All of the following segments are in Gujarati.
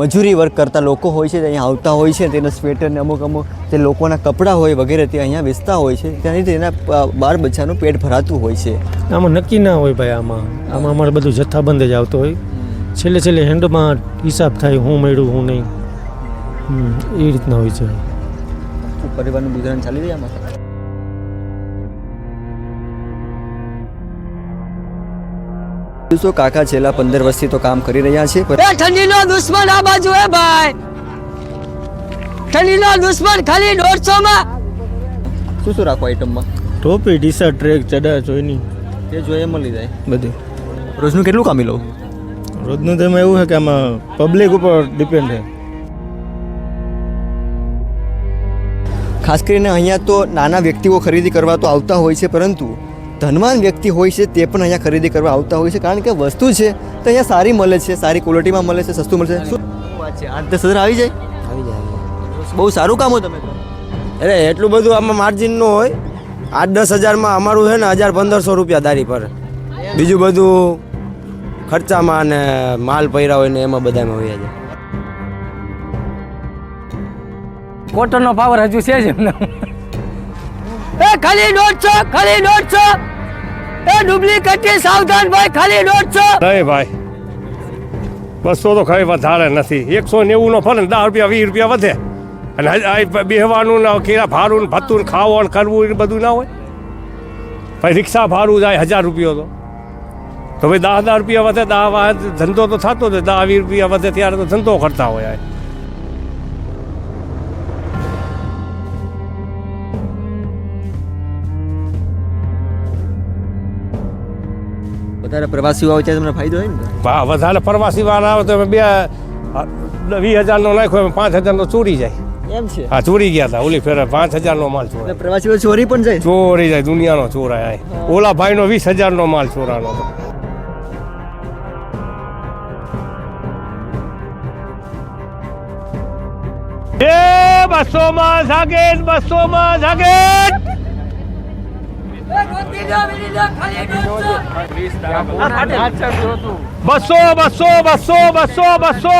મજૂરી વર્ક કરતા લોકો હોય છે તે અહીંયા આવતા હોય છે તેના સ્વેટર ને અમુક અમુક જે લોકોના કપડાં હોય વગેરે તે અહીંયા વેચતા હોય છે ત્યાંથી તેના બાર બચ્ચાનું પેટ ભરાતું હોય છે. આમાં નક્કી ના હોય ભાઈ આમાં. આમાં અમારે બધું જથ્થાબંધ જ આવતો હોય. છેલ્લે છેલ્લે હેન્ડમાં હિસાબ થાય હું મળ્યું હું નહીં. એ રીતના હોય છે. પરિવારનું ગુજરાન ચાલી રહ્યા આમાં? શું કાકા છેલ્લા પંદર વર્ષથી તો કામ કરી રહ્યા છે ઠંડીનો દુશ્મન આ બાજુ હે ભાઈ. ઠંડીનો દુશ્મન ખાલી દોઢસો માં શું શું રાખો આઈટમમાં ટોપી ટી શર્ટ ટ્રેક ચડા જોઈની તે જોઈએ મળી જાય. બધું. રોજનું કેટલું કામી લો? રોજનું તો એવું છે કે આમાં પબ્લિક ઉપર ડિપેન્ડ છે. ખાસ કરીને અહીંયા તો નાના વ્યક્તિઓ ખરીદી કરવા તો આવતા હોય છે પરંતુ ધનવાન વ્યક્તિ હોય છે તે પણ અહીંયા ખરીદી કરવા આવતા હોય છે કારણ કે વસ્તુ છે તો અહીંયા સારી મળે છે સારી ક્વોલિટીમાં મળે છે સસ્તું મળશે છે. શું વાત છે? આઠ દસ હજાર આવી જાય? આવી જાય બહુ સારું કામ હોય તમે અરે એટલું બધું આમાં માર્જિન ન હોય. આઠ દસ હજારમાં અમારું છે ને હજાર પંદરસો રૂપિયા દારી પર. બીજું બધું ખર્ચામાં અને માલ પૈરા હોય ને એમાં બધામાં હોય છે કોટનનો પાવર હજુ છે જ એમને. એ ખાલી દોઢસો ખાલી દોઢસો. એ ડુપ્લિકેટ સાવધાન ભાઈ, ખાલી દોઢસો નહીં ભાઈ. બસો તો ખાઈ વધારે નથી. એકસો નેવું નો ફરે દસ રૂપિયા, વીસ રૂપિયા વધે. અને બેહવાનું ને કેરા ભાડું ને ખાવું કરવું એ બધું ના હોય. ભાઈ, રિક્ષા ભાડું જાય હજાર રૂપિયો તો. તો ભાઈ, દસ દસ રૂપિયા વધે, દસ ધંધો તો થતો જ દસ, વીસ રૂપિયા વધે ત્યારે તો ધંધો કરતા હોય વધારે પ્રવાસીઓ આવે છે તમને ફાયદો હોય ને? ભા- વધારે પ્રવાસી વાળા આવે તો બે વીસ હજારનો નાખ્યો પાંચ હજારનો ચોરી જાય. એમ છે? હા ચોરી ગયા હતા ઓલી ફેર પાંચ હજારનો માલ ચોરાય. પ્રવાસીઓ ચોરી પણ જાય? ચોરી જાય દુનિયાનો ચોરાય આય. ઓલા ભાઈનો વીસ હજારનો માલ ચોરાનો હતો. એ બસો માં જાગેટ બસો માં જાગેટ બસો બસો બસો બસો બસો.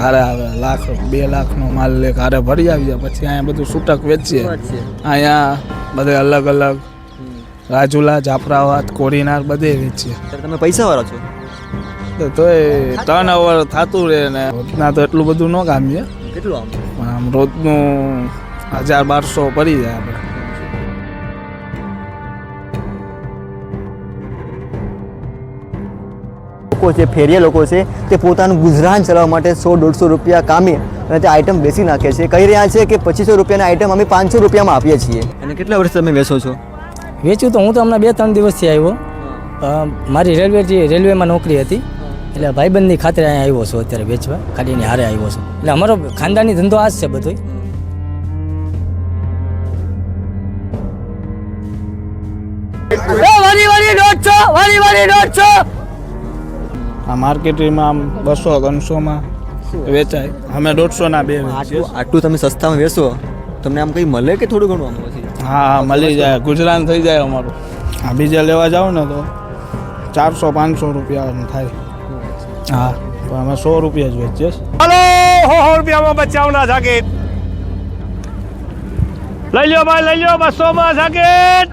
હારે આવે લાખ બે લાખનો માલ લે હારે ભરી આવી જાય. પછી અહીંયા બધું છૂટક વેચીએ. અહીંયા બધે અલગ અલગ રાજુલા જાફરાબાદ કોરીનાર બધે વેચીએ. તમે પૈસા વાળો છો? તો તોય ટર્ન ઓવર થતું રહે ને રોજના તો એટલું બધું ન કામીએ. કેટલું આમ? પણ આમ રોજનું હજાર બારસો પડી જાય આપણે. લોકો છે ફેરિયા લોકો છે તે પોતાનું ગુજરાન ચલાવવા માટે સો દોઢસો રૂપિયા કામે અને તે આઈટમ બેસી નાખે છે. કહી રહ્યા છે કે પચીસો રૂપિયાની આઈટમ અમે પાંચસો રૂપિયામાં આપીએ છીએ. અને કેટલા વર્ષ તમે વેચો છો? વેચ્યું તો હું તો હમણાં બે ત્રણ દિવસથી આવ્યો. મારી રેલવે રેલવેમાં નોકરી હતી એટલે ભાઈબંધની ખાતરે અહીંયા આવ્યો છું અત્યારે વેચવા. ખાડીની હારે આવ્યો છું. એટલે અમારો ખાનદાની ધંધો આ જ છે બધો એ વારી વારી દોઢસો વારી વારી દોઢસો. આ માર્કેટમાં આમ બસો ત્રણસોમાં વેચાય. અમે દોઢસોના બે આટલું આટલું તમે સસ્તામાં વેચો તમને આમ કંઈ મળે કે થોડું ઘણું આમ પછી? હા હા મળી જાય. ગુજરાન થઈ જાય અમારું. આ બીજે લેવા જાઓ ને તો ચારસો પાંચસો રૂપિયા થાય. હા પણ અમે સો રૂપિયા જ વેચીએ. હલો હો હો રૂપિયામાં બચાવના જાગેટ લઈ લ્યો ભાઈ લઈ લ્યો બસો માં જાગેટ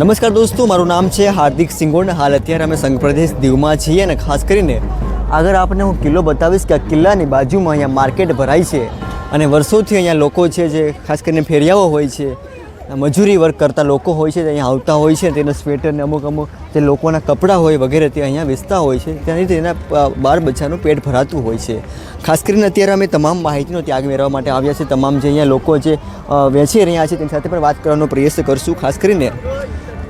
નમસ્કાર દોસ્તો, મારું નામ છે હાર્દિક સિંગોડ હાલ અત્યારે અમે સંઘ પ્રદેશ દીવમાં છીએ અને ખાસ કરીને આગળ આપને હું કિલ્લો બતાવીશ કે આ કિલ્લાની બાજુમાં અહીંયા માર્કેટ ભરાય છે અને વર્ષોથી અહીંયા લોકો છે જે, ખાસ કરીને ફેરિયાઓ હોય છે મજૂરી વર્ક કરતા લોકો હોય છે અહીંયા આવતા હોય છે, તેના સ્વેટરને અમુક અમુક જે લોકોના કપડાં હોય વગેરે તે અહીંયા વેચતા હોય છે, ત્યાંથી તેના બાર બચ્ચાનું પેટ ભરાતું હોય છે. ખાસ કરીને અત્યારે અમે તમામ માહિતીનો ત્યાગ મેળવવા માટે આવ્યા છે તમામ જે અહીંયા લોકો જે વેચી રહ્યા છે તેની સાથે પણ વાત કરવાનો પ્રયાસ કરશું, ખાસ કરીને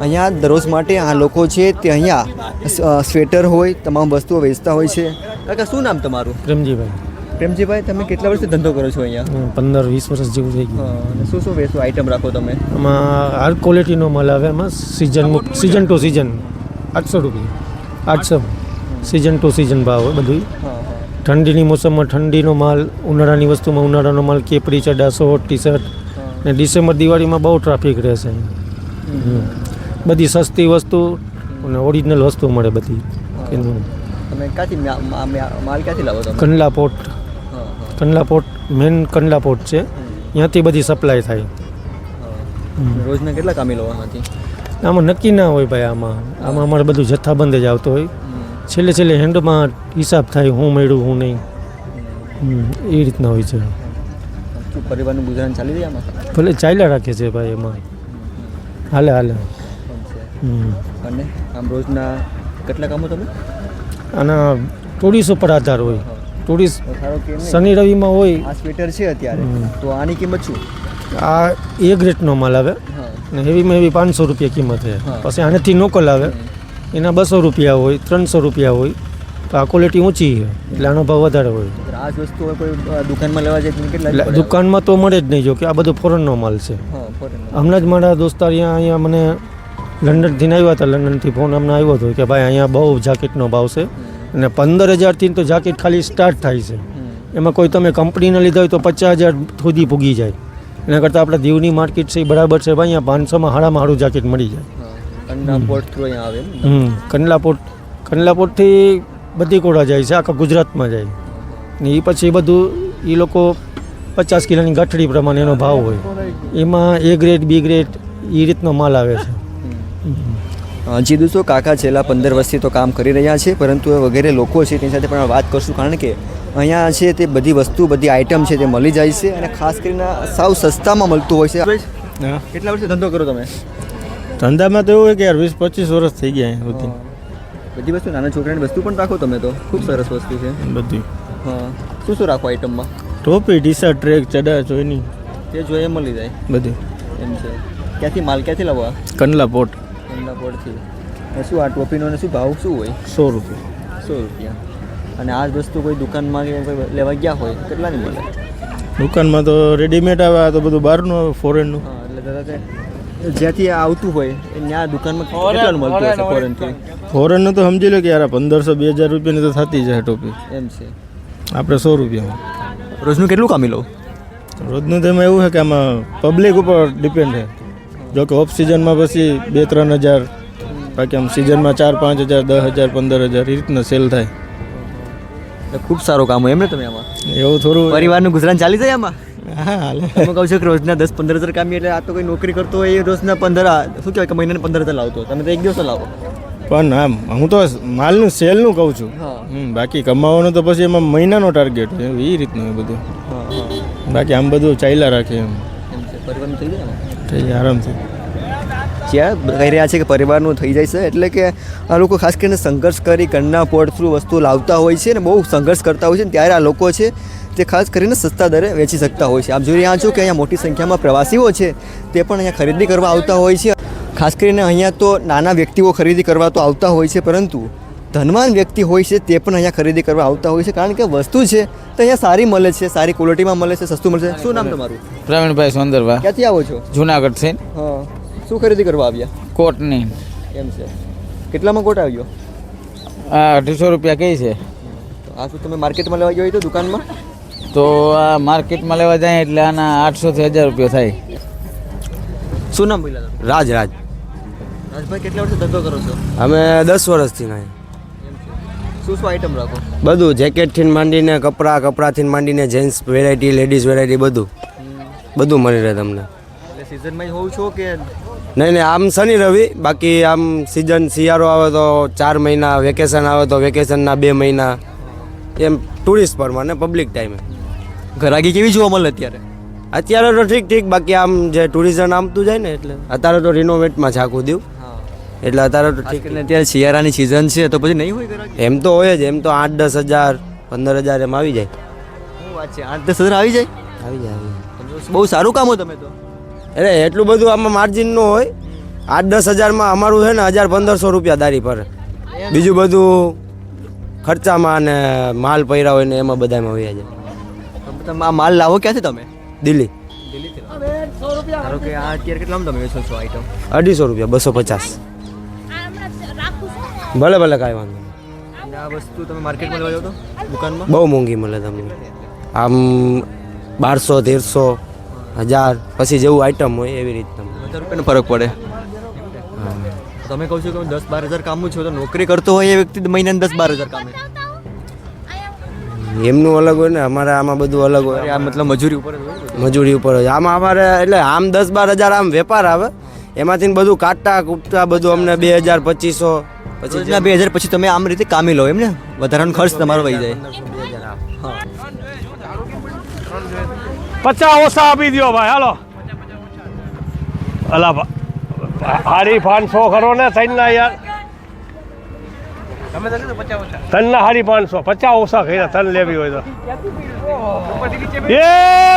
અહીંયા દરરોજ માટે આ લોકો છે તે અહીંયા સ્વેટર હોય તમામ વસ્તુઓ વેચતા હોય છે. કાકા શું નામ તમારું? પ્રેમજીભાઈ. પ્રેમજીભાઈ તમે કેટલા વર્ષથી ધંધો કરો છો અહીંયા? પંદર વીસ વર્ષ જેવું થઈ ગયું. અને શું શું વેચો આઈટમ રાખો તમે? આમાં હાર ક્વોલિટીનો માલ આવે એમાં સિઝન સિઝન ટુ સિઝન આઠસો રૂપિયા. આઠસો. સિઝન ટુ સિઝન ભાવ હોય બધું ઠંડીની મોસમમાં ઠંડીનો માલ ઉનાળાની વસ્તુમાં ઉનાળાનો માલ કેપરી ચડા શોર્ટ ટી શર્ટ ને ડિસેમ્બર દિવાળીમાં બહુ ટ્રાફિક રહેશે. બધી સસ્તી વસ્તુ અને ઓરિજિનલ વસ્તુ મળે બધી તમે ક્યાંથી મ્યા- મા- મ્યા- માલ ક્યાંથી લાવો તમે? Kandla port Kandla port main Kandla port છે. ત્યાંથી બધી સપ્લાય થાય. રોજના કેટલા કામી લો આમાંથી આમાં નક્કી ના હોય ભાઈ આમાં. આમાં અમારે બધું જથ્થાબંધ જ આવતો હોય. છેલ્લે છેલ્લે હેન્ડમાં હિસાબ થાય હું મળ્યું હું નહીં. એ રીતના હોય છે. પરિવારનું ગુજરાન ચાલી રહ્યા ભલે ચાલ્યા રાખે છે ભાઈ એમાં. હાલે હાલે. અને આમ રોજના કેટલા કામો તમે? આના ટુરિસ્ટ ઉપર આધાર હોય. ટુરિસ્ટ શનિ રવિમાં હોય. આ સ્વેટર છે અત્યારે. તો આની કિંમત શું? આ એ ગ્રેટનો માલ આવે. ને હેવીમાં હેવી પાંચસો રૂપિયા કિંમત છે. પછી આનાથી નોકલ આવે. એના બસો રૂપિયા હોય ત્રણસો રૂપિયા હોય. તો આ ક્વોલિટી ઊંચી છે. એટલે આનો ભાવ વધારે હોય. આ જ વસ્તુ કોઈ દુકાનમાં લેવા જાય કેટલા દુકાનમાં તો મળે જ નહીં જો કે આ બધો ફોરેનનો માલ છે. હમણાં જ મારા દોસ્તાર અહીંયા અહીંયા મને લંડનથી આવ્યા હતા. લંડનથી ફોન અમને આવ્યો હતો કે ભાઈ અહીંયા બહુ જાકેટનો ભાવ છે અને પંદર હજારથી તો જાકેટ ખાલી સ્ટાર્ટ થાય છે. એમાં કોઈ તમે કંપનીને લીધા હોય તો પચાસ હજાર સુધી પૂગી જાય. એના કરતાં આપણે દીવની માર્કેટ છે એ બરાબર છે. ભાઈ અહીંયા પાંચસોમાં હાડામાં હાડું જાકેટ મળી જાય. હા. અન્ના પોર્ટ થ્રુ અહીંયા આવે એમ ને? હમ. કંડલાપોટ કંડલાપોટથી બધી કોડા જાય છે આખા ગુજરાતમાં જાય. ને એ પછી બધું એ લોકો પચાસ કિલોની ગઠડી પ્રમાણે એનો ભાવ હોય. એમાં એ ગ્રેડ બી ગ્રેડ એ રીતનો માલ આવે છે. જી દોસ્તો કાકા છેલ્લા પંદર વર્ષથી તો કામ કરી રહ્યા છે પરંતુ એ વગેરે લોકો છે તેની સાથે પણ વાત કરશું કારણ કે અહીંયા છે તે બધી વસ્તુ બધી આઇટમ છે તે મળી જાય છે અને ખાસ કરીને સાવ સસ્તામાં મળતું હોય છે. કેટલા વર્ષથી ધંધો કરો તમે? ધંધામાં તો એવું હોય કે યાર વીસ પચીસ વર્ષ થઈ ગયા બધી સુધી. બધી વસ્તુ નાના છોકરાની વસ્તુ પણ રાખો તમે તો. ખૂબ સરસ વસ્તુ છે. બધી. હા. શું શું રાખો આઇટમમાં ટોપી ટી શર્ટ ટ્રેક ચડા જોઈની તે જોઈએ મળી જાય. બધી. એમ છે. ક્યાંથી માલ ક્યાંથી લાવવા? કંડલા પોટ. એમના પડથી શું આ ટોપીનો શું ભાવ શું હોય? સો રૂપિયા. સો રૂપિયા. અને આ જ વસ્તુ કોઈ દુકાનમાં કે કોઈ લેવા ગયા હોય કેટલાની મળે? દુકાનમાં તો રેડીમેડ આવે આ તો બધું બહારનું આવે ફોરેનનું હા એટલે દાદા તે જ્યાંથી આ આવતું હોય એ ત્યાં દુકાનમાં કેટલાનું મળતું હશે ફોરેનથી ફોરેનનું તો સમજી લો કે યાર પંદરસો બે હજાર રૂપિયાની તો થતી જાય ટોપી. એમ છે. આપણે સો રૂપિયામાં. રોજનું કેટલું કામી લો? રોજનું તો એમાં એવું છે કે આમાં પબ્લિક ઉપર ડિપેન્ડ છે. જો કે ઓફ સિઝનમાં પછી બે ત્રણ હજાર બાકી આમ સિઝનમાં ચાર પાંચ હજાર દસ હજાર પંદર હજાર એ રીતના સેલ થાય. એટલે ખૂબ સારું કામ હોય એમ ને તમે આમાં? એવું થોડું પરિવારનું ગુજરાન ચાલી જાય આમાં? હા હાલે. તમે કહો છો કે રોજના દસ પંદર હજાર કામી એટલે આ તો કોઈ નોકરી કરતો હોય એ રોજના પંદર શું કહેવાય કે મહિનાને પંદર હજાર લાવતો તમે તો એક દિવસ લાવો. પણ આમ હું તો માલનું સેલનું કહું છું. બાકી કમાવાનું તો પછી એમાં મહિનાનો ટાર્ગેટ છે એ રીતનું બધું. બાકી આમ બધું ચાલ્યા રાખે એમ. પરિવારનું થઈ જાય થઈ જાય, આરામથી. જ્યાં કહી રહ્યા છે કે પરિવારનું થઈ જાય છે? એટલે કે આ લોકો ખાસ કરીને સંઘર્ષ કરી, ઘરના પોર્ટ થ્રુ વસ્તુ લાવતા હોય છે ને, બહુ સંઘર્ષ કરતા હોય છે ત્યારે આ લોકો છે તે ખાસ કરીને સસ્તા દરે વેચી શકતા હોય છે. આપ જોઈ રહ્યા છો કે અહીંયા મોટી સંખ્યામાં પ્રવાસીઓ છે, તે પણ અહીંયા ખરીદી કરવા આવતા હોય છે. ખાસ કરીને અહીંયા તો નાના વ્યક્તિઓ ખરીદી કરવા તો આવતા હોય છે, પરંતુ ધનવાન વ્યક્તિ હોય છે તે પણ અહીંયા ખરીદી કરવા આવતા હોય છે કારણ કે વસ્તુ છે તો અહીંયા સારી મળે છે સારી ક્વોલિટીમાં મળે છે સસ્તું મળે છે. શું નામ તમારું? પ્રવીણભાઈ સોંદરભા ક્યાંથી આવો છો? જુનાગઢ છે હા. શું ખરીદી કરવા આવ્યા? કોટની. એમ છે. કેટલામાં કોટ આવ્યો? આ અઢીસો રૂપિયા કઈ છે. તો આ શું તમે માર્કેટમાં લેવા ગયો હોય તો દુકાનમાં? તો આ માર્કેટમાં લેવા જાય એટલે આના આઠસોથી હજાર રૂપિયા થાય. શું નામ બોલ્યા રાજ રાજ રાજભાઈ કેટલા વર્ષથી ધંધો કરો છો? અમે દસ વર્ષથી ના. શું શું આઈટમ રાખો? બધું જેકેટથી માંડીને કપડાં કપડાંથી માંડીને જેન્ટ્સ વેરાયટી લેડીઝ વેરાયટી બધું. બધું મળી રહે તમને. એટલે સિઝનમાં હોવ છો કે નહીં નહીં આમ શનિ રવિ બાકી આમ સિઝન શિયાળો આવે તો ચાર મહિના વેકેશન આવે તો વેકેશનના બે મહિના. એમ ટુરિસ્ટ પ્રમાણે પબ્લિક ટાઈમે ઘરાગી કેવી જોવા મળે અત્યારે? અત્યારે તો ઠીક ઠીક બાકી આમ જે ટુરિઝમ આમતું જાય ને એટલે અત્યારે તો રિનોવેટમાં છે આખું દીવ. એટલે અત્યારે તો ઠીક. ને અત્યારે શિયાળાની સિઝન છે તો પછી નહીં હોય એમ તો હોય જ એમ તો આઠ દસ હજાર પંદર હજાર એમ આવી જાય. શું વાત છે? આઠ દસ હજાર આવી જાય? આવી જાય આવી જાય. બહુ સારું કામ હો તમે તો. એટલે એટલું બધું આમાં માર્જિન ન હોય આઠ દસ હજારમાં અમારું છે ને હજાર પંદરસો રૂપિયા દારી પર. બીજું બધું ખર્ચામાં અને માલ પહેરા હોય ને એમાં બધામાં આવી જાય. તમે આ માલ લાવો ક્યાંથી તમે? દિલ્હી. દિલ્હીથી ધારો કે આ અત્યારે કેટલામાં તમે વેચો છો આઈટમ અઢીસો રૂપિયા બસો પચાસ. ભલે ભલે કાંઈ વાંધો નહીં. આ વસ્તુ તમે માર્કેટમાં લેવા જાઓ તો? દુકાનમાં? બહુ મોંઘી મળે તમને. આમ બારસો તેરસો હજાર પછી જેવું આઈટમ હોય એવી રીતના હજાર રૂપિયાનો ફરક પડે. તમે કહો છો કે દસ બાર હજાર કામું છો તો નોકરી કરતો હોય એ વ્યક્તિ મહિનાને દસ બાર હજાર કામે. એમનું અલગ હોય ને અમારે આમાં બધું અલગ હોય. આ મતલબ મજૂરી ઉપર. મજૂરી ઉપર હોય. આમાં અમારે એટલે આમ દસ બાર હજાર આમ વેપાર આવે. એમાંથી બધું કાટતા કૂટતા બધું અમને બે હજાર પચીસો. પછી રોજના બે હજાર પછી તમે આમ રીતે કામી લો એમ ને? વધારાનો ખર્ચ તમારો વહી જાય. પચાસ ઓછા આપી દો ભાઈ હાલો. અલા હાડી પાંચસો ખરો ને તૈનના યાર. તનના હાડી પાંચસો પચાસ ઓછા કર્યા તન લેવી હોય તો. એ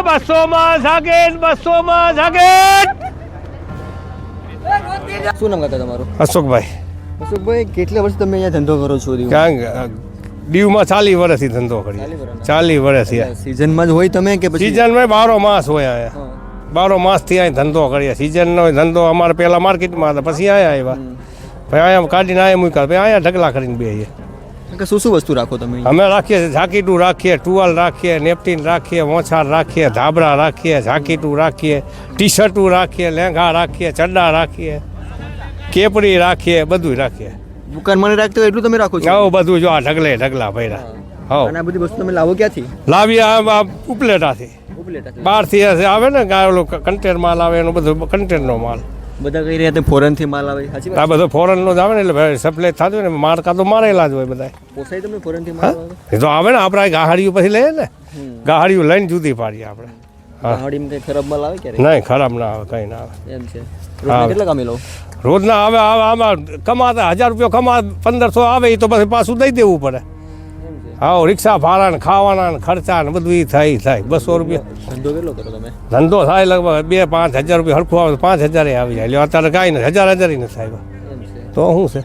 બસો માં જાગેટ બસો માં જાગેટ શું નામ કાકા તમારું? અશોકભાઈ. અશોકભાઈ કેટલા વર્ષ તમે અહીંયા ધંધો કરો છો દીવ? ક્યાં દીવમાં ચાલી વર્ષથી ધંધો કરીએ. ચાલી વર્ષ. સિઝનમાં જ હોય તમે કે સિઝનમાં બારો માસ હોય અહીંયા. બારો માસથી અહીં ધંધો કરીએ. સિઝનનો ધંધો અમારે પહેલાં માર્કેટમાં હતા પછી અહીંયા આવ્યા. પછી અહીંયા કાઢીને અહીંયા મૂક્યા. પછી અહીંયા ઢગલા કરીને બેસીએ કે શું શું વસ્તુ રાખો તમે અમે રાખીએ ઝાકીટું રાખીએ ટુવાલ રાખીએ નેપટીન રાખીએ મોછાર રાખીએ ધાબળા રાખીએ ઝાકીટું રાખીએ ટી શર્ટું રાખીએ લેંઘા રાખીએ ચડ્ડા રાખીએ. કેપરી રાખીએ બધું રાખીએ. દુકાન મને રાખતો એટલું તમે રાખો છો? આવું બધું જો આ ઢગલે ઢગલા ભર્યા. હા. અને આ બધી વસ્તુ તમે લાવો ક્યાંથી? લાવીએ આ ઉપલેટાથી. બહારથી આવે ને ગાયલો કન્ટેનર માલ આવે એનો બધો કન્ટેનરનો માલ. બધા કઈ રહ્યા ફોરેનથી માલ આવે. આ બધો ફોરનનો જ આવે ને એટલે સપ્લાય થતું ને મારકા તો મારેલા જ હોય બધા પોસાય તમને ફોરેનથી માલ આવે? એ તો આવે ને આપણે ગાહડીઓ પછી લઈએ ને. ગાહડીઓ લઈને જુદી પાડીએ આપણે. હા. પહાડીમાં કઈ ખરાબ માલ આવે ક્યારે નહીં ખરાબ ના આવે કંઈ ના આવે. એમ છે. રોજના કેટલા કામે લો? રોજના આવે આવે આમાં કમાતા હજાર રૂપિયા કમા પંદરસો આવે એ તો પછી પાછું દઈ દેવું પડે. હા રિક્ષા ભાડા ને ખાવાના ને ખર્ચા ને બધું એ થાય થાય. બસો રૂપિયા. ધંધો કેટલો કરો તમે? ધંધો થાય લગભગ બે પાંચ હજાર રૂપિયા હરખું આવે પાંચ હજારે આવી જાય. એટલે અત્યારે કાંઈ નથી હજાર હજાર નથી થાય તો શું છે?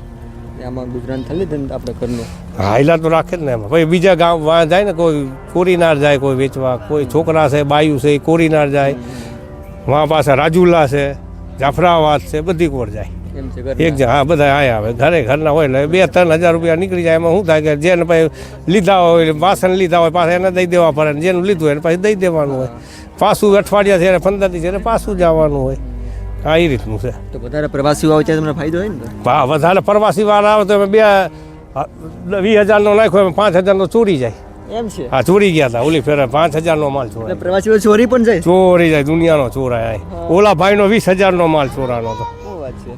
આમાં ગુજરાન થાય ધંધો આપણે ઘરનો. હાઈલા તો રાખે જ ને એમાં. પછી બીજા ગામ વાં જાય ને કોઈ કોરીનાર જાય કોઈ વેચવા કોઈ છોકરા છે બાયું છે એ કોરીનાર જાય. વાં પાસે રાજુલા છે જાફરાબાદ છે બધી કોર જાય. એક જણ હા બધા આયા આવે. ઘરે ઘરના હોય એટલે બે ત્રણ હજાર રૂપિયા નીકળી જાય. એમાં શું થાય કે જેને પછી લીધા હોય વાસણ લીધા હોય પાછા એને દઈ દેવા પડે. ને જેનું લીધું હોય એને પછી દઈ દેવાનું હોય. પાછું અઠવાડિયા છે પંદર દિવસ પાછું જવાનું હોય. હા એ રીતનું છે. તો વધારે પ્રવાસીઓ આવે ત્યારે તમને ફાયદો હોય ને? હા વધારે પ્રવાસી વાળા આવે તો બે વીસ હજારનો નાખ્યો એમ પાંચ હજારનો ચોરી જાય. એમ છે? હા ચોરી ગયા હતા ઓલી ફેરે પાંચ હજારનો માલ ચોરાય. પ્રવાસીઓ ચોરી પણ જાય? ચોરી જાય દુનિયાનો ચોરાય. ઓલા ભાઈનો વીસ હજારનો માલ ચોરાનો હતો.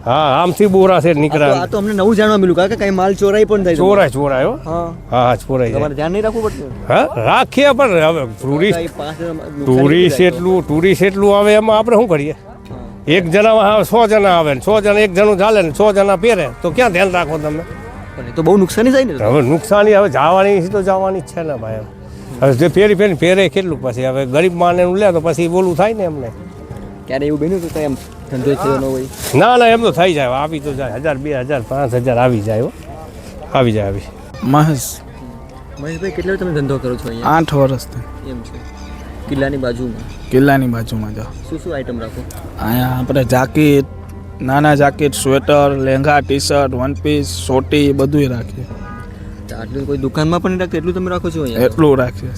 હા આમથી બોરા છે નીકળ્યા આ તો અમને નવું જાણવા મળ્યું કે કઈ માલ ચોરાઈ પણ થાય ચોરાય ચોરાયો. હા. હા ચોરાય તમારે ધ્યાન નહીં રાખવું પડતું? હા રાખીએ પણ હવે ટુરિસ્ટ ટુરિસ્ટ. એટલું ટુરિસ્ટ એટલું આવે એમાં આપણે શું કરીએ? એક જણામાં આવે સો જણા આવે ને સો જણા એક જણું ચાલે ને સો જણા પહેરે. તો ક્યાં ધ્યાન રાખો તમે? તો બહુ નુકસાની થાય ને હવે નુકસાની હવે જવાની છે તો જવાની જ છે ને ભાઈ હવે જે ફેરી ફેરી ફેરે કેટલું પછી? હવે ગરીબ માને એનું લે તો પછી બોલું થાય ને એમને. ક્યારે એવું બન્યું કે એમ ધંધો થયો ન હોય? ના ના એમ તો થઈ જાય. આવી તો જાય. હજાર બે હજાર પાંચ હજાર આવી જાય હો. આવી જાય આવી. મહેશ. મહેશભાઈ કેટલો તમે ધંધો કરો છો આઠ વર્ષથી એમ છે. કિલ્લાની બાજુમાં? કિલ્લાની બાજુમાં જાઓ. શું શું આઈટમ રાખો? અહીંયા આપણે જાકીટ નાના જાકીટ સ્વેટર લેંઘા ટી શર્ટ વન પીસ સોટી બધુંય રાખીએ. આટલું કોઈ દુકાનમાં પણ રાખતો એટલું તમે રાખો છો અહીંયા? એટલું રાખીએ.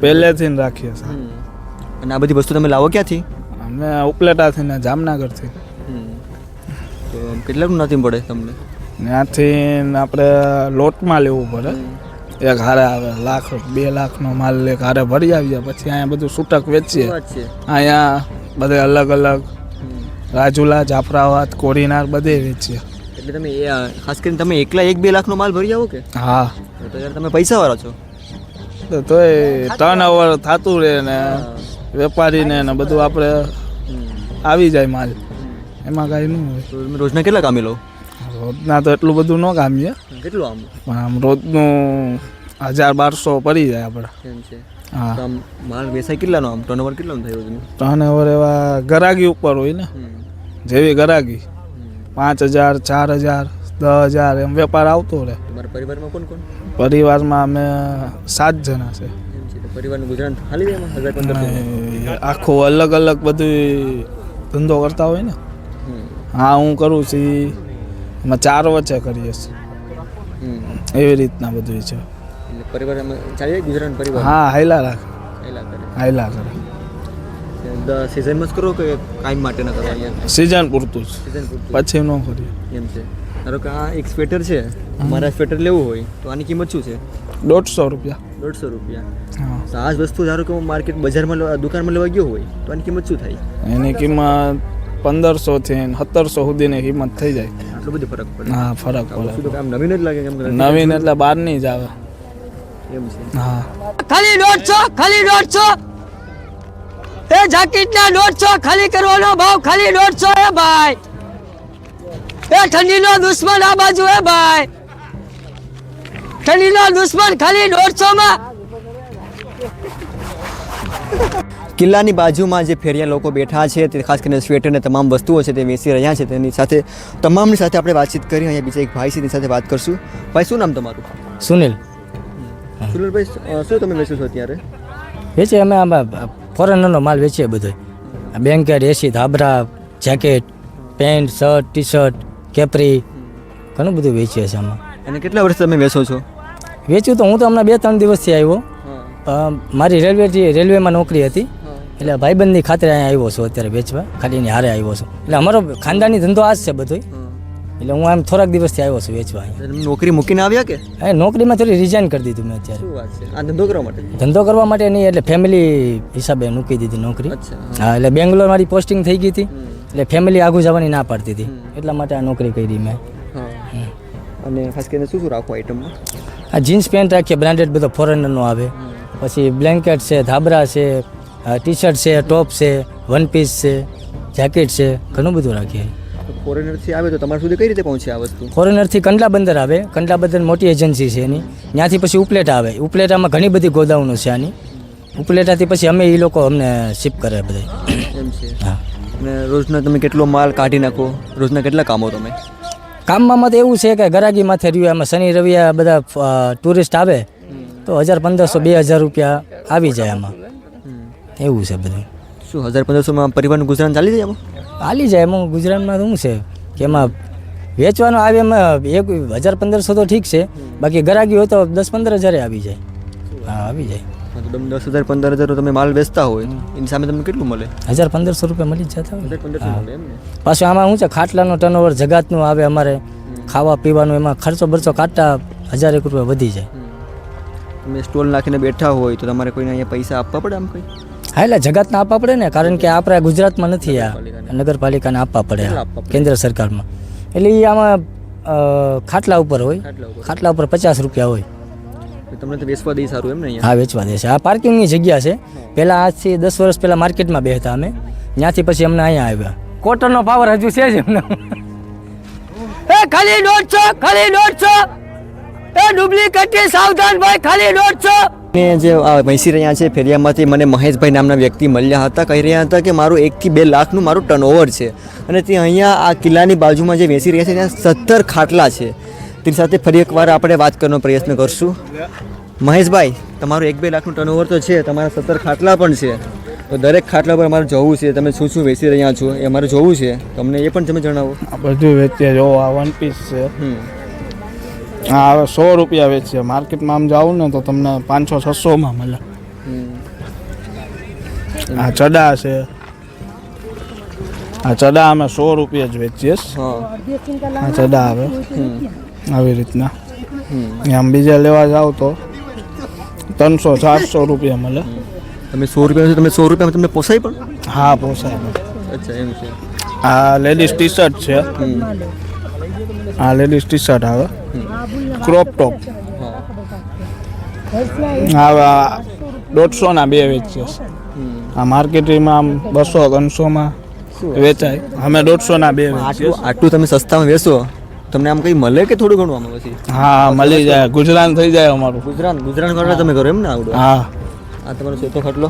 પહેલેથી ને રાખીએ અને આ બધી વસ્તુ તમે લાવો ક્યાંથી? અમે ઉપલેટાથી ને જામનગરથી. તો કેટલાનું નથી પડે તમને? ત્યાંથી આપણે લોટમાં લેવું પડે. એક હારે આવે લાખ બે લાખનો માલ લે હારે ભરી આવીએ પછી અહીંયા બધું છૂટક વેચીએ. અહીંયા બધે અલગ અલગ રાજુલા જાફરાબાદ કોડીનાર બધે વેચીએ. એટલે તમે એ ખાસ કરીને તમે એકલા એક બે લાખનો માલ ભરી આવો કે? હા. તો યાર તમે પૈસાવાળા છો. તો તોય ટર્ન ઓવર થતું રહે ને વેપારીને ને બધું આપણે આવી જાય માલ. એમાં કાંઈ ન હોય. રોજના કેટલા કામે લો? રોજના તો એટલું બધું ન કામીએ કેટલું આમ પણ આમ રોજનું હજાર બારસો પડી જાય આપણે. એમ છે. હા. માલ વેચાય કેટલાનો? આમ ટર્નઓવર કેટલાનું થાય રોજનું ટર્નઓવર એવા ગરાગી ઉપર હોય ને. જેવી ગરાગી. પાંચ હજાર ચાર હજાર દસ હજાર એમ વેપાર આવતો રહે. તમારા પરિવારમાં કોણ કોણ? પરિવારમાં અમે સાત જણા છે. પરિવારનું ગુજરાન હાલી જાય આખું અલગ અલગ બધું ધંધો કરતા હોય ને. હા હું કરું છું એમાં ચાર વચ્ચે કરીએ છીએ. એવી રીતના બધું છે. એટલે પરિવાર ચાલી જાય ગુજરાન પરિવાર? હા હાયલા રાખ. હાઈલા કરે. હાઈલા કરે. સિઝનમાં કરો કે કાયમ માટે ન કરો અહીંયા? સિઝન પૂરતું જ. પછી ન કરીએ. એમ છે. ધારો કે આ એક સ્વેટર છે મારા સ્વેટર લેવું હોય તો આની કિંમત શું છે? દોઢસો રૂપિયા. દોઢસો રૂપિયા. હા. તો આ જ વસ્તુ ધારો કે હું માર્કેટ બજારમાં દુકાનમાં લેવા ગયો હોય તો આની કિંમત શું થાય? એની કિંમત પંદરસો થી સત્તરસો સુધીની કિંમત થઈ જાય. આટલો બધો ફરક પડે. હા ફરક પડે. તો કામ નવીન જ લાગે કેમ નવીન એટલે બહાર જ આવે. એમ છે. હા. ખાલી દોઢસો ખાલી દોઢસો એ જાકીટના દોઢસો ખાલી કરવાનો ભાવ ખાલી દોઢસો હે ભાઈ. એ ઠંડીનો દુશ્મન આ બાજુ હે ભાઈ. ઠંડીનો દુશ્મન ખાલી દોઢસો માં. કિલ્લાની બાજુમાં જે ફેરિયા લોકો બેઠા છે તે ખાસ કરીને સ્વેટર અને તમામ વસ્તુઓ છે તે વેચી રહ્યા છે તેની સાથે તમામની સાથે આપણે વાતચીત કરી અહીંયા બીજા એક ભાઈ છે તેની સાથે વાત કરશું. ભાઈ શું નામ તમારું? સુનિલ. સુનિલભાઈ શું તમે વેચો છો અત્યારે? વેચીએ અમે આમાં ફોરેનરનો માલ વેચીએ બધો બેન્કેટ એસી ધાબરા jacket pant shirt T shirt capri ઘણું બધું વેચીએ છીએ આમાં. અને કેટલા વર્ષ તમે વેચો છો? વેચ્યું તો હું તો હમણાં બે ત્રણ દિવસથી આવ્યો. મારી રેલવે રેલવેમાં નોકરી હતી. એટલે ભાઈબંધની ખાતરે અહીંયા આવ્યો છું અત્યારે વેચવા. ખાલી એની હારે આવ્યો છું. એટલે અમારો ખાનદાની ધંધો આ જ છે બધો એટલે હું આમ થોડાક દિવસથી આવ્યો છું વેચવા અહીંયા. નોકરી મૂકીને આવ્યા કે? એ નોકરીમાં થોડી રિઝાઇન કરી દીધું મેં અત્યારે. આ ધંધો કરવા માટે? ધંધો કરવા માટે નહીં એટલે ફેમિલી હિસાબે મૂકી દીધી નોકરી. હા એટલે બેંગ્લોર મારી પોસ્ટિંગ થઈ ગઈ હતી. એટલે ફેમિલી આગું જવાની ના પાડતી હતી. એટલા માટે આ નોકરી કરી મેં. અને ખાસ કરીને શું શું રાખો આઈટમમાં આ જીન્સ પેન્ટ રાખીએ બ્રાન્ડેડ બધો ફોરેનરનો આવે. પછી બ્લેન્કેટ છે ધાબરા છે ટી શર્ટ છે ટોપ છે વન પીસ છે જેકેટ છે ઘણું બધું રાખીએ. ફોરેનરથી આવે તો તમારા સુધી કઈ રીતે પહોંચે આ વસ્તુ? ફોરેનરથી કંડલા બંદર આવે. કંડલા બંદર મોટી એજન્સી છે એની. ત્યાંથી પછી ઉપલેટા આવે. ઉપલેટામાં ઘણી બધી ગોદાઉનો છે આની. ઉપલેટાથી પછી અમે એ લોકો અમને શિપ કરે બધા એમ છે. હા. અને રોજના તમે કેટલો માલ કાઢી નાખો? રોજના કેટલા કામો તમે? કામમાં તો એવું છે કે ગરાગી માથે રહ્યું એમાં શનિ રવિ બધા ટુરિસ્ટ આવે તો હજાર પંદરસો બે હજાર રૂપિયા આવી જાય આમાં. એવું છે બધું. શું હજાર પંદરસોમાં પરિવારનું ગુજરાન ચાલી જાય એમાં? હાલી જાય એમાં ગુજરાતમાં શું છે કે એમાં વેચવાનો આવે એમાં એક હજાર પંદરસો તો ઠીક છે બાકી ગરાગી હોય તો દસ પંદર હજારે આવી જાય. હા આવી જાય. તો તમે દસ હજાર પંદર હજાર તમે માલ વેચતા હોય એની સામે તમને કેટલું મળે? હજાર પંદરસો રૂપિયા મળી જ જતા હોય. પાછું આમાં શું છે ખાટલાનો ટર્નઓવર જગાતનું આવે અમારે ખાવા પીવાનું એમાં ખર્ચો બરચો કાઢતા હજાર એક રૂપિયા વધી જાય. તમે સ્ટોલ નાખીને બેઠા હોય તો તમારે કોઈને અહીંયા પૈસા આપવા પડે આમ કંઈ? હા એટલે જગતને આપવા પડે ને કારણ કે આપણે ગુજરાતમાં નથી આ. નગરપાલિકાને આપવા પડે? કેન્દ્ર સરકારમાં. એટલે એ આમાં ખાટલા ઉપર હોય. ખાટલા ઉપર. પચાસ રૂપિયા હોય. તમને તો વેચવા દે સારું એમ ને હા વેચવા દેશે આ પાર્કિંગની જગ્યા છે. પહેલાં આજથી દસ વર્ષ પહેલાં માર્કેટમાં બેહતા અમે. ત્યાંથી પછી અમને અહીંયા આવ્યા. કોટનનો પાવર હજુ છે જ એમને. એ ખાલી છો ખાલી દોઢસો. એ ડુપ્લિકેટ સાવધાન ભાઈ ખાલી દોઢસો. ને જે મૈસી રહ્યા છે ફેરિયામાંથી મને મહેશભાઈ નામના વ્યક્તિ મળ્યા હતા. કહી રહ્યા હતા કે મારું એકથી બે લાખનું મારું ટર્નઓવર છે. અને તે અહીંયા આ કિલ્લાની બાજુમાં જે વેચી રહ્યા છે ત્યાં સત્તર ખાટલા છે. તેની સાથે ફરી એકવાર આપણે વાત કરવાનો પ્રયત્ન કરશું. મહેશભાઈ તમારું એક બે લાખનું ટર્નઓવર તો છે તમારા સત્તર ખાટલા પણ છે. તો દરેક ખાટલા પર અમારે જવું છે તમે શું શું વેચી રહ્યા છો એ અમારે જોવું છે. તમને એ પણ તમે જણાવો. આ બધું વેચીએ જો આ વન પીસ છે. આ હવે સો રૂપિયા વેચીએ. માર્કેટમાં આમ જાવ ને તો તમને પાંચસો છસોમાં મળે. આ ચડા છે. આ ચડા અમે સો રૂપિયા જ વેચીએ હા. આ ચડા આવે. આવી રીતના. આમ બીજા લેવા જાવ તો ત્રણસો ચારસો રૂપિયા મળે. તમે સો રૂપિયા તમે સો રૂપિયામાં તમને પોસાય પણ? હા પોસાય. અચ્છા એમ છે. આ લેડીઝ ટી શર્ટ છે આ લેડીઝ ટી શર્ટ આવે. ક્રોપ ટોપ આ દોઢસોના બે વેચીએ છે. આ માર્કેટિંગમાં આમ બસો ત્રણસોમાં વેચાય. અમે દોઢસોના બે આટલું આટલું તમે સસ્તામાં વેચો તમને આમ કંઈ મળે કે થોડું ઘણું આમાં પછી? હા મળી જાય. ગુજરાત થઈ જાય અમારું. ગુજરાત ગુજરાત કરવા તમે કરો એમ ને આવડો? હા. આ તમારો સેતો ખટલો?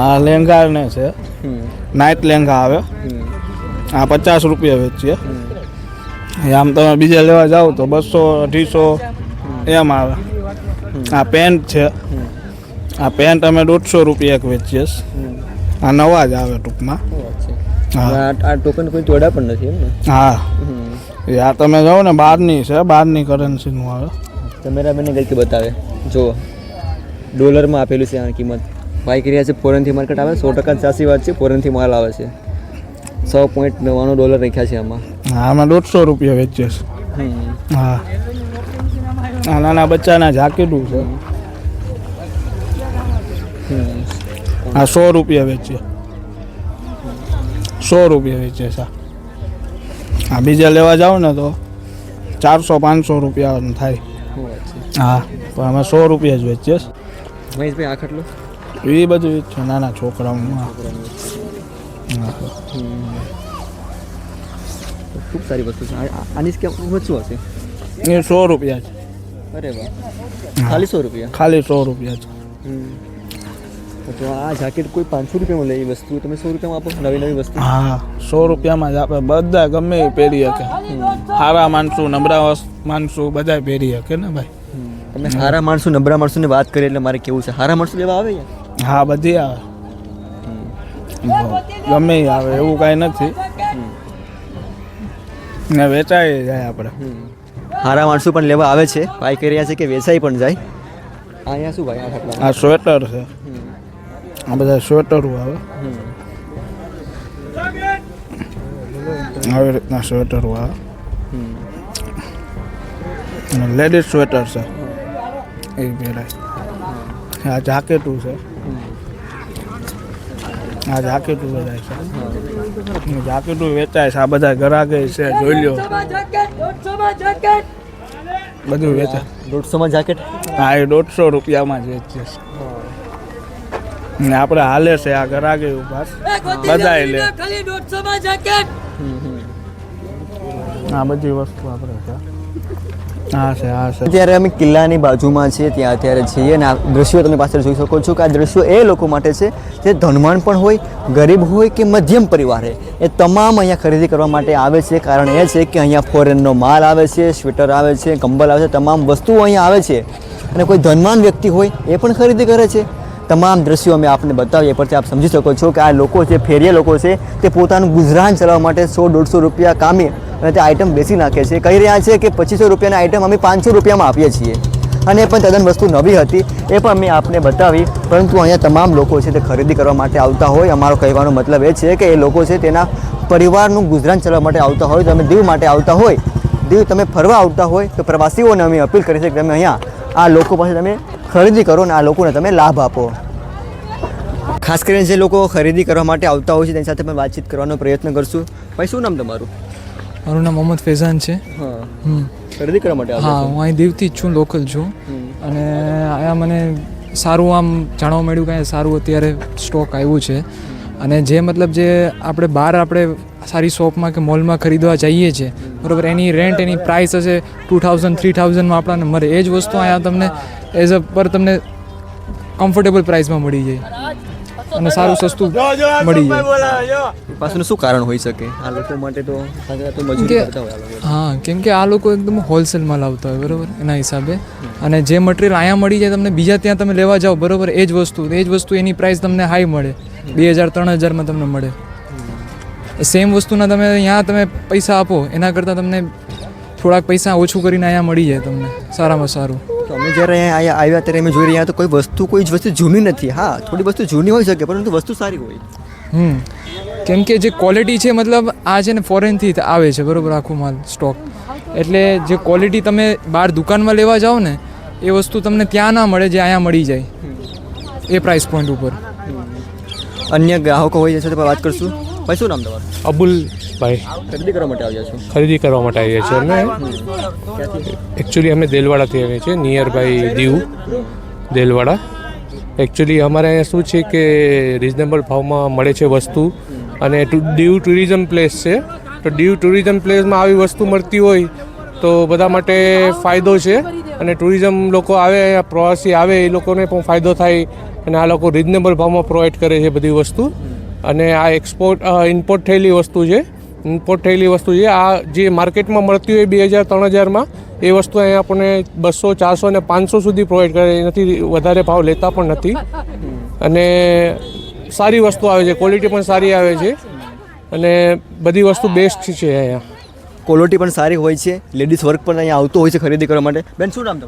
આ લેંગા ને છે નાઇટ લેંગા આવે. આ પચાસ રૂપિયા વેચીએ. આમ તમે બીજા લેવા જાઓ તો બસો અઢીસો એમ આવે. આ પેન્ટ છે. આ પેન્ટ અમે દોઢસો રૂપિયા એક વેચીએ આ નવા જ આવે ટૂંકમાં. હા. આ ટોકન કોઈ તોડા પણ નથી એમ ને? હા. તમે જાઓ ને બહારની છે બહારની કરન્સીનું આવે. કેમેરામેને કે બતાવે. જો ડોલરમાં આપેલું છે આ કિંમત. કરી રહ્યા છે ફોરેનથી માર્કેટ આવે સો ટકા સાચી વાત છે ફોરેનથી માલ આવે છે. છ પોઈન્ટ નવ્વાણું ડોલર રાખ્યા છે આમાં. હા આમાં દોઢસો રૂપિયા વેચ્યો છે. હા. આ નાના બચ્ચાના જાકેટું છે. હા સો રૂપિયા વેચીએ સો રૂપિયા વેચે છે આ. બીજા લેવા જાઓ ને તો ચારસો પાંચસો રૂપિયા થાય. હા પણ આમાં સો રૂપિયા જ વેચીએ. મહેશભાઈ આ ખટલો એ બધું છે નાના છોકરાઓનું હા. હા. ખૂબ સારી વસ્તુ છે. આની કેમ કિંમત શું હશે. એ સો રૂપિયા છે. અરે વાહ. ખાલી સો રૂપિયા? ખાલી સો રૂપિયા છે. તો આ જાકેટ કોઈ પાંચસો રૂપિયામાં લે એ વસ્તુ તમે સો રૂપિયામાં આપો નવી નવી વસ્તુ. હા સો રૂપિયામાં જ આપે. બધા ગમે એ પહેરી શકે. સારા માણસો નબળા માણસો બધા પહેરી શકે ને ભાઈ. તમે સારા માણસો નબળા માણસોની વાત કરી એટલે મારે કેવું છે? સારા માણસો લેવા આવે હા બધી આવે. ગમે આવે એવું કાંઈ નથી. ને વેચાય જાય આપણે સારા માણસો પણ લેવા આવે છે. ભાઈ કહી રહ્યા છે કે વેચાઈ પણ જાય. અહીંયા શું ભાઈ આ સ્વેટર છે. આ બધા સ્વેટરો આવે. આવી રીતના સ્વેટરો આવે. લેડીઝ સ્વેટર છે. એ પહેરાય. આ જાકેટું છે. આ જાકેટું વેચાય છે. જાકેટું વેચાય છે. આ બધા ગરાગે છે જોઈ લ્યો. બધું વેચાય દોઢસોમાં જાકેટ? હા એ દોઢસો રૂપિયામાં જ વેચીએ છે. ને આપણે હાલે છે આ ગરાગે ઊભા બધા લે આ બધી વસ્તુ આપણે છે. હા હા અત્યારે અમે કિલ્લાની બાજુમાં છીએ, ત્યાં અત્યારે છીએ અને આ દ્રશ્યો તમે પાછળ જોઈ શકો છો કે આ દ્રશ્યો એ લોકો માટે છે જે ધનવાન પણ હોય, ગરીબ હોય કે મધ્યમ પરિવાર. હોય એ તમામ અહીંયા ખરીદી કરવા માટે આવે છે. કારણ એ છે કે અહીંયા ફોરેનનો માલ આવે છે, સ્વેટર આવે છે, કંબલ આવે છે, તમામ વસ્તુઓ અહીંયા આવે છે. અને કોઈ ધનવાન વ્યક્તિ હોય એ પણ ખરીદી કરે છે. તમામ દ્રશ્યો અમે આપને બતાવીએ. પરથી આપ સમજી શકો છો કે આ લોકો છે ફેરિયા લોકો છે, તે પોતાનું ગુજરાન ચલાવવા માટે સો દોઢસો રૂપિયા કામી અને તે આઈટમ બેસી નાખે છે. કહી રહ્યા છે કે પચીસો રૂપિયાની આઈટમ અમે પાંચસો રૂપિયામાં આપીએ છીએ. અને એ પણ તદ્દન વસ્તુ નવી હતી. એ પણ અમે આપને બતાવી. પરંતુ અહીંયા તમામ લોકો છે તે ખરીદી કરવા માટે આવતા હોય. અમારો કહેવાનો મતલબ એ છે કે એ લોકો છે તેના પરિવારનું ગુજરાન ચલાવવા માટે આવતા હોય. તમે દીવ માટે આવતા હોય, દીવ તમે ફરવા આવતા હોય, તો પ્રવાસીઓને અમે અપીલ કરી છે કે તમે અહીંયા આ લોકો પાસે તમે ખરીદી કરો ને આ લોકોને તમે લાભ આપો. ખાસ કરીને જે લોકો ખરીદી કરવા માટે આવતા હોય છે તેની સાથે પણ વાતચીત કરવાનો પ્રયત્ન કરશું. ભાઈ શું નામ તમારું? મારું નામ મોહમ્મદ ફેઝાન છે. ખરીદી કરવા માટે હા હું અહીં દીવથી જ છું લોકલ છું. અને અહીંયા મને સારું આમ જાણવા મળ્યું કે સારું અત્યારે સ્ટોક આવ્યું છે. અને જે મતલબ જે આપણે બહાર આપણે સારી શોપમાં કે મોલમાં ખરીદવા જઈએ છીએ બરાબર એની રેન્ટ એની પ્રાઇસ હશે ટુ થાઉઝન્ડ થ્રી થાઉઝન્ડમાં આપણને મળે. એ જ વસ્તુ અહીંયા તમને એઝ અ પર તમને કમ્ફર્ટેબલ પ્રાઇસમાં મળી જાય. અને સારું સસ્તું મળી જાય. પાછળનું શું કારણ હોઈ શકે? આ લોકો માટે તો હા કેમ કે આ લોકો એકદમ હોલસેલમાં લાવતા હોય બરાબર? એના હિસાબે. અને જે મટીરિયલ અહીંયા મળી જાય તમને બીજા ત્યાં તમે લેવા જાઓ બરાબર? એ જ વસ્તુ એ જ વસ્તુ એની પ્રાઇસ તમને હાઈ મળે. બે હજાર ત્રણ હજારમાં તમને મળે. સેમ વસ્તુના તમે અહીંયા તમે પૈસા આપો એના કરતાં તમને થોડાક પૈસા ઓછું કરીને અહીંયા મળી જાય તમને સારામાં સારું. અમે જ્યારે અહીંયા આવ્યા ત્યારે અમે જોઈ રહ્યા તો કોઈ વસ્તુ કોઈ જ વસ્તુ જૂની નથી. હા થોડી વસ્તુ જૂની હોઈ શકે પરંતુ વસ્તુ સારી હોય. હમ. કેમ કે જે ક્વોલિટી છે મતલબ આ છે ને ફોરેનથી આવે છે બરાબર આખું માલ સ્ટોક એટલે જે ક્વોલિટી તમે બહાર દુકાનમાં લેવા જાઓ ને એ વસ્તુ તમને ત્યાં ના મળે જે અહીંયા મળી જાય. એ પ્રાઇસ પોઈન્ટ ઉપર. અન્ય ગ્રાહકો હોય છે તો વાત કરશું. ભાઈ શું નામ તમારું? અબુલભાઈ ખરીદી કરવા માટે આવ્યા છો? ખરીદી કરવા માટે આવીએ છીએ અમે. એકચ્યુઅલી અમે દેલવાડાથી આવીએ છીએ near by Diu Delwada. Actually અમારે અહીંયા શું છે કે રિઝનેબલ ભાવમાં મળે છે વસ્તુ અને ટુ- દીવ ટુરિઝમ પ્લેસ છે. તો દીવ ટુરિઝમ પ્લેસમાં આવી વસ્તુ મળતી હોય તો બધા માટે ફાયદો છે અને ટુરિઝમ લોકો આવે પ્રવાસી આવે એ લોકોને પણ ફાયદો થાય અને આ લોકો રિઝનેબલ ભાવમાં પ્રોવાઈડ કરે છે બધી વસ્તુ. અને આ એક્સપોર્ટ ઇમ્પોર્ટ થયેલી વસ્તુ છે. ઇમ્પોર્ટ થયેલી વસ્તુ છે. આ જે માર્કેટમાં મળતી હોય બે હજાર, ત્રણ હજારમાં એ વસ્તુ અહીંયા આપણને બસો, ચારસો અને પાંચસો સુધી પ્રોવાઈડ કરે. નથી વધારે ભાવ લેતા પણ નથી. અને સારી વસ્તુ આવે છે. ક્વોલિટી પણ સારી આવે છે. અને બધી વસ્તુ બેસ્ટ છે અહીંયા. ક્વોલિટી પણ સારી હોય છે. લેડીઝ વર્ક પણ અહીંયા આવતો હોય છે ખરીદી કરવા માટે. બેન, શું નામ તમારું?